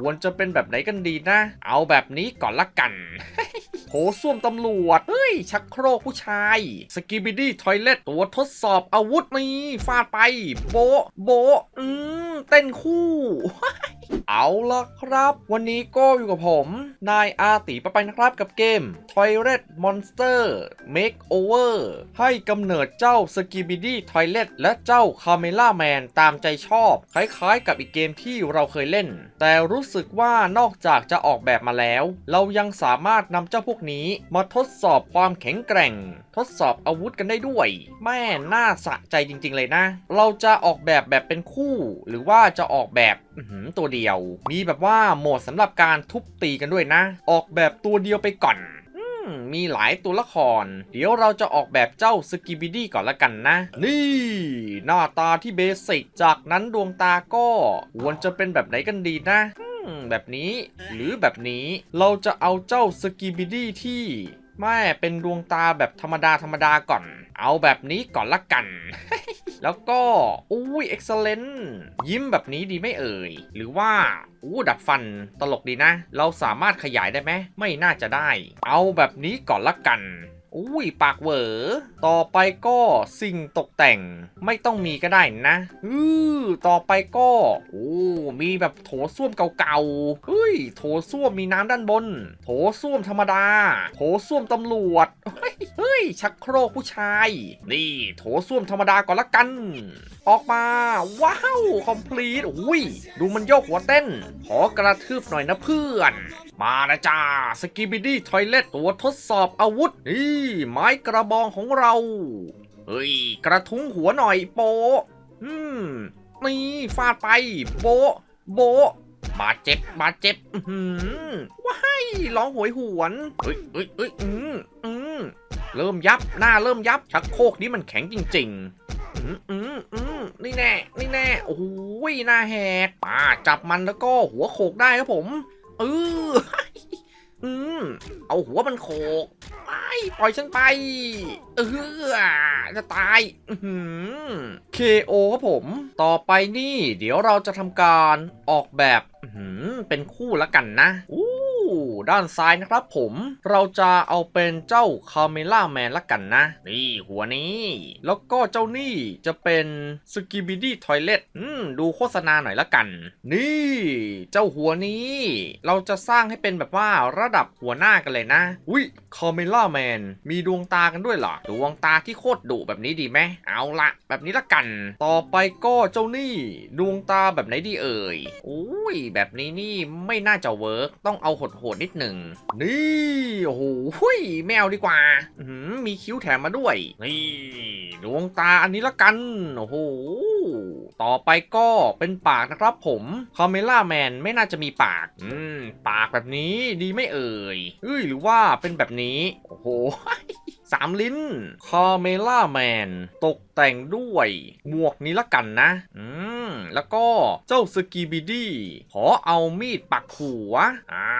ควรจะเป็นแบบไหนกันดีนะ เอาแบบนี้ก่อนละกันโถส้วมตำรวจ เฮ้ย ชักโครกผู้ชาย สกิบิดี้ทอยเลตตัวทดสอบอาวุธนี่ฟาดไป โบ โบ อืม เต้นคู่เอาละครับ วันนี้ก็อยู่กับผม นายอาติปะไปนะครับกับเกม Toilet Monster Makeover ให้กำเนิดเจ้า s k i b i d y Toilet และเจ้า c a m e l a Man ตามใจชอบ คล้ายๆกับอีกเกมที่เราเคยเล่น แต่รู้สึกว่านอกจากจะออกแบบมาแล้ว เรายังสามารถนำเจ้าพวกนี้มาทดสอบความแข็งแกร่ง ทดสอบอาวุธกันได้ด้วย แม่น่าสะใจจริงๆเลยนะ เราจะออกแบบแบบเป็นคู่ หรือว่าจะออกแบบตัวเดียวมีแบบว่าโหมดสำหรับการทุบตีกันด้วยนะ ออกแบบตัวเดียวไปก่อนมีหลายตัวละคร เดี๋ยวเราจะออกแบบเจ้าสกิบิดี้ก่อนละกันนะ นี่ หน้าตาที่เบสิก จากนั้นดวงตาก็ควรจะเป็นแบบไหนกันดีนะแบบนี้หรือแบบนี้เราจะเอาเจ้าสกิบิดี้ที่ไม่เป็นดวงตาแบบธรรมดาธรรมดาก่อน เอาแบบนี้ก่อนละกัน แล้วก็ อุ้ยเอ็กซ์แลนยิ้มแบบนี้ดีไม่เอ่ย หรือว่า อู้ดับฟันตลกดีนะ เราสามารถขยายได้ไหมไม่น่าจะได้ เอาแบบนี้ก่อนละกัน อุ้ยปากเหวอต่อไปก็สิ่งตกแต่งไม่ต้องมีก็ได้นะอือต่อไปก็โอ้มีแบบโถส้วมเก่าๆเฮ้ยโถส้วมมีน้ำด้านบน โถส้วมธรรมดา โถส้วมตำรวจเฮ้ยเฮ้ยชักโครกผู้ชาย นี่ โถส้วมธรรมดาก่อนละกัน ออกมา ว้าวคอมพลีทอุ้ยดูมันโยกหัวเต้น ขอกระทืบหน่อยนะเพื่อน มาแล้วจ้าสกิบิดี้ทอยเลตตัวทดสอบอาวุธนี่ไม้กระบองของเรา เฮ้ย กระทุ้งหัวหน่อยโปอืมนี่ฟาดไป โบโบบาดเจ็บบาดเจ็บอือหือว้ายร้องหวยหวนเฮ้ยเฮ้ยเฮ้ยอืมอืมเริ่มยับหน้าเริ่มยับชักโครกนี้มันแข็งจริง ๆ อืมอืมอืมนี่แน่ นี่แน่ โอ้โหหน้าแหกอ่าจับมันแล้วก็หัวโขกได้ครับผมเอออืมเอาหัวมันโขก ปปล่อยฉันไป เออจะตายอือหือ KO ครับผม ต่อไปนี่ เดี๋ยวเราจะทำการออกแบบเป็นคู่ละกันนะอู้ ด้านซ้ายนะครับผม เราจะเอาเป็นเจ้าคาเมล่าแมนละกันนะ นี่หัวนี้ แล้วก็เจ้านี่จะเป็นสกิบิดี้ทอยเลตอืมดูโฆษณาหน่อยละกัน นี่ เจ้าหัวนี้ เราจะสร้างให้เป็นแบบว่าระดับหัวหน้ากันเลยนะ อุ้ยคาเมล่าแมนมีดวงตากันด้วยเหรอ ดวงตาที่โคตรดุแบบนี้ดีไหม เอาละแบบนี้ละกัน ต่อไปก็เจ้านี่ ดวงตาแบบไหนดีเอ่ย อุ้ยแบบนี้นี่ไม่น่าจะเวิร์กต้องเอาโหดๆนิดหนึ่งนี่โอ้โหหุยไม่เอาดีกว่าหือมีคิ้วแถมมาด้วย นี่ดวงตาอันนี้ละกันโอ้โหต่อไปก็เป็นปากนะครับผมคาเมล่าแมนไม่น่าจะมีปาก อืม ปากแบบนี้ดีไม่เอ่ยเอ้ยหรือว่าเป็นแบบนี้ โอ้โหสามลิ้นคาเมล่าแมนตกแต่งด้วย หมวกนี้ละกันนะ อืม แล้วก็เจ้าสกีบิดี้ขอเอามีดปักหัว อ่า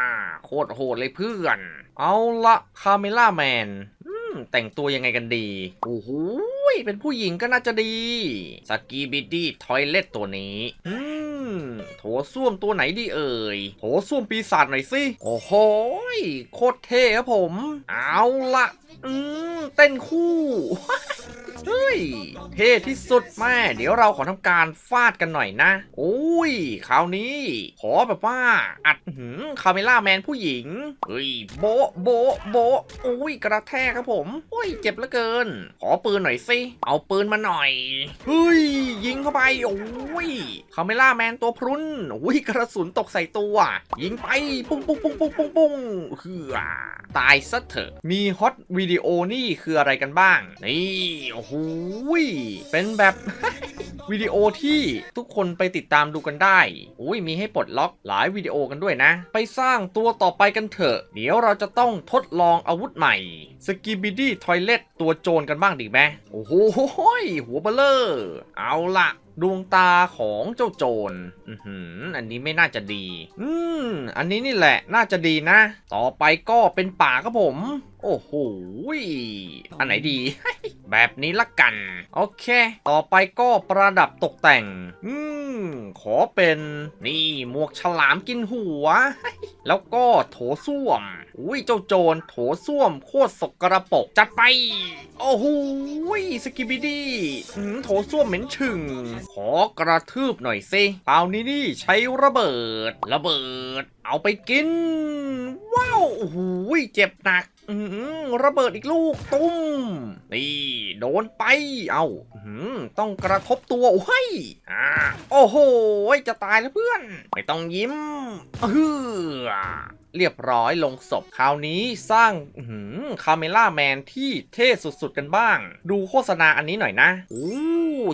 โคตรโหดเลยเพื่อน เอาละคาเมล่าแมนอืมแต่งตัวยังไงกันดี โอ้โหยเป็นผู้หญิงก็น่าจะดี สกีบิดี้ทอยเลตตัวนี้ อืม โถส้วมตัวไหนดีเอ่ย โถส้วมปีศาจหน่อยสิ โอ้โหยโคตรเท่ครับผม เอาละ อืม เต้นคู่ เฮ้ย เท่ที่สุดแม่ เดี๋ยวเราขอทำการฟาดกันหน่อยนะ โอ้ย คราวนี้ ขอแบบว่า อัดหืมคาเมล่าแมนผู้หญิง เฮ้ย โบโบโบโอ้ย กระแทกครับผมโอ้ย เจ็บเหลือเกิน ขอปืนหน่อยสิ เอาปืนมาหน่อย เฮ้ย ยิงเข้าไป โอ้ย คาเมล่าแมนตัวพรุนโอ้ย กระสุนตกใส่ตัว ยิงไป ปุ้งปุ้งปุ้งปุ้งปุ้งปุ้งเฮือตายซะเถอะ มีฮอตวิดีโอนี่คืออะไรกันบ้าง นี่ โอ้โหยเป็นแบบ วิดีโอที่ทุกคนไปติดตามดูกันได้อุ้ยมีให้ปลดล็อกหลายวิดีโอกันด้วยนะ ไปสร้างตัวต่อไปกันเถอะ เดี๋ยวเราจะต้องทดลองอาวุธใหม่สกิบิดี้ทอยเลตตัวโจรกันบ้างดีไหมโอ้โหยหัวเบลเลอร์เอาละดวงตาของเจ้าโจรอือหืออันนี้ไม่น่าจะดี อืม อันนี้นี่แหละ น่าจะดีนะ ต่อไปก็เป็นป่าครับผม โอ้โหอันไหนดี แบบนี้ละกัน โอเค ต่อไปก็ประดับตกแต่ง อืม ขอเป็นนี่หมวกฉลามกินหัว แล้วก็โถส้วม อุ้ยเจ้าโจรโถส้วมโคตรสกระปรกจัดไป โอ้โหสกิบิดี้โถส้วมเหม็นฉึง ขอกระทืบหน่อยสิคราวนี้นี่ใช้ระเบิด ระเบิด เอาไปกิน ว้าวโอ้โหยเจ็บหนัก ระเบิดอีกลูกตุ้ม นี่โดนไป เอาต้องกระทบตัวโอ้ยอ่าโอ้โห จะตายแล้วเพื่อน ไม่ต้องยิ้มเออ เรียบร้อยลงศพคราวนี้สร้างคาเมล่าแมนที่เท่สุดๆกันบ้าง ดูโฆษณาอันนี้หน่อยนะโอ้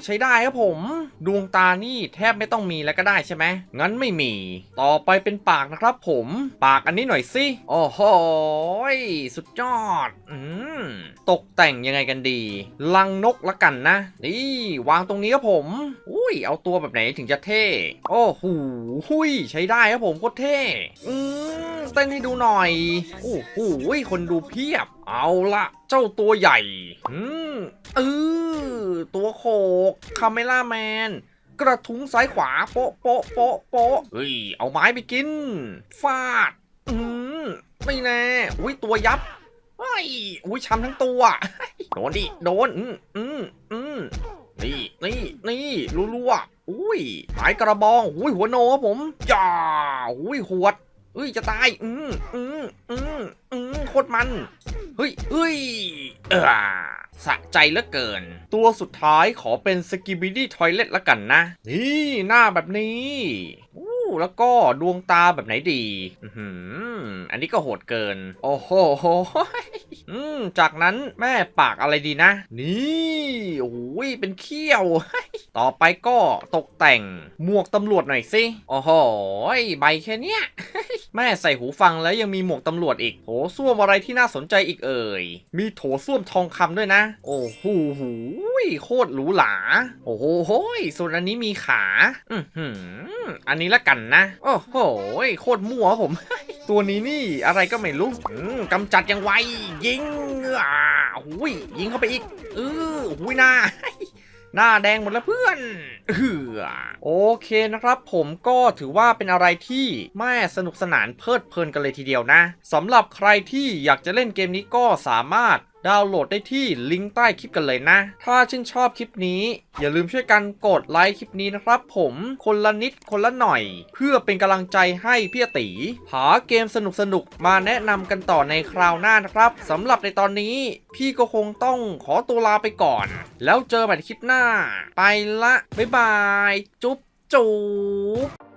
ใช้ได้ครับผม ดวงตานี่แทบไม่ต้องมีแล้วก็ได้ใช่ไหมงั้นไม่มี ต่อไปเป็นปากนะครับผม ปากอันนี้หน่อยสิโอ้โหยสุดยอดอืมตกแต่งยังไงกันดี ลังนกละกันนะ นี่ วางตรงนี้ครับผม อุ้ย เอาตัวแบบไหนถึงจะเท่ โอ้โหหุยใช้ได้ครับผมโคตรเท่ อืม เต้นให้ดูหน่อย โอ้โหคนดูเพียบ เอาละเจ้าตัวใหญ่ อืมเออตัวโคกคาเมล่าแมนกระทุ้งซ้ายขวาโปะโปะโปะโปะเฮ้ย เอาไม้ไปกิน ฟาด อืมไม่แน่อุ้ยตัวยับเฮ้ยอุ้ยช้ำทั้งตัว โดนดิ โดน อืมอืมอืมนี่นี่นี่รัวๆอุ้ยหายกระบอง อุ้ยหัวโนผมจ้าอุ้ยหวด ฮ้ยจะตาย อืมอืมอืมอืมโคตรมัน เฮ้ยเฮ้ย เออสะใจเหลือเกิน ตัวสุดท้ายขอเป็นสกิบิดี้ทอยเลตละกันนะ นี่หน้าแบบนี้อู้แล้วก็ดวงตาแบบไหนดี อือหืออันนี้ก็โหดเกิน โอ้โหอืมจากนั้นแม่ปากอะไรดีนะ นี่โอ้ยเป็นเขี้ยว ต่อไปก็ตกแต่งหมวกตำรวจหน่อยสิ โอ้โห ใบแค่เนี้ย แม่ใส่หูฟังแล้วยังมีหมวกตำรวจอีกโถส้วมอะไรที่น่าสนใจอีกเอ่ย มีโถส้วมทองคำด้วยนะ โอ้โหโคตรหรูหรา โอ้โหส่วนอันนี้มีขา อือหือ อันนี้ละกันนะ โอ้โหโคตรมั่วผม ตัวนี้นี่อะไรก็ไม่รู้อืมกำจัดย่างไว ยิงอ่าหุยยิงเข้าไปอีก เออหุยหน้า หน้าแดงหมดแล้วเพื่อนเออโอเคนะครับผมก็ถือว่าเป็นอะไรที่แม่สนุกสนานเพลิดเพลินกันเลยทีเดียวนะสำหรับใครที่อยากจะเล่นเกมนี้ก็สามารถดาวน์โหลดได้ที่ลิงก์ใต้คลิปกันเลยนะ ถ้าชื่นชอบคลิปนี้ อย่าลืมช่วยกันกดไลค์คลิปนี้นะครับผมคนละนิดคนละหน่อย เพื่อเป็นกำลังใจให้พี่ตีหาเกมสนุกๆมาแนะนำกันต่อในคราวหน้านะครับสำหรับในตอนนี้ พี่ก็คงต้องขอตัวลาไปก่อน แล้วเจอกันใหม่ในคลิปหน้า ไปละบ๊ายบาย จุ๊บจุ๊บ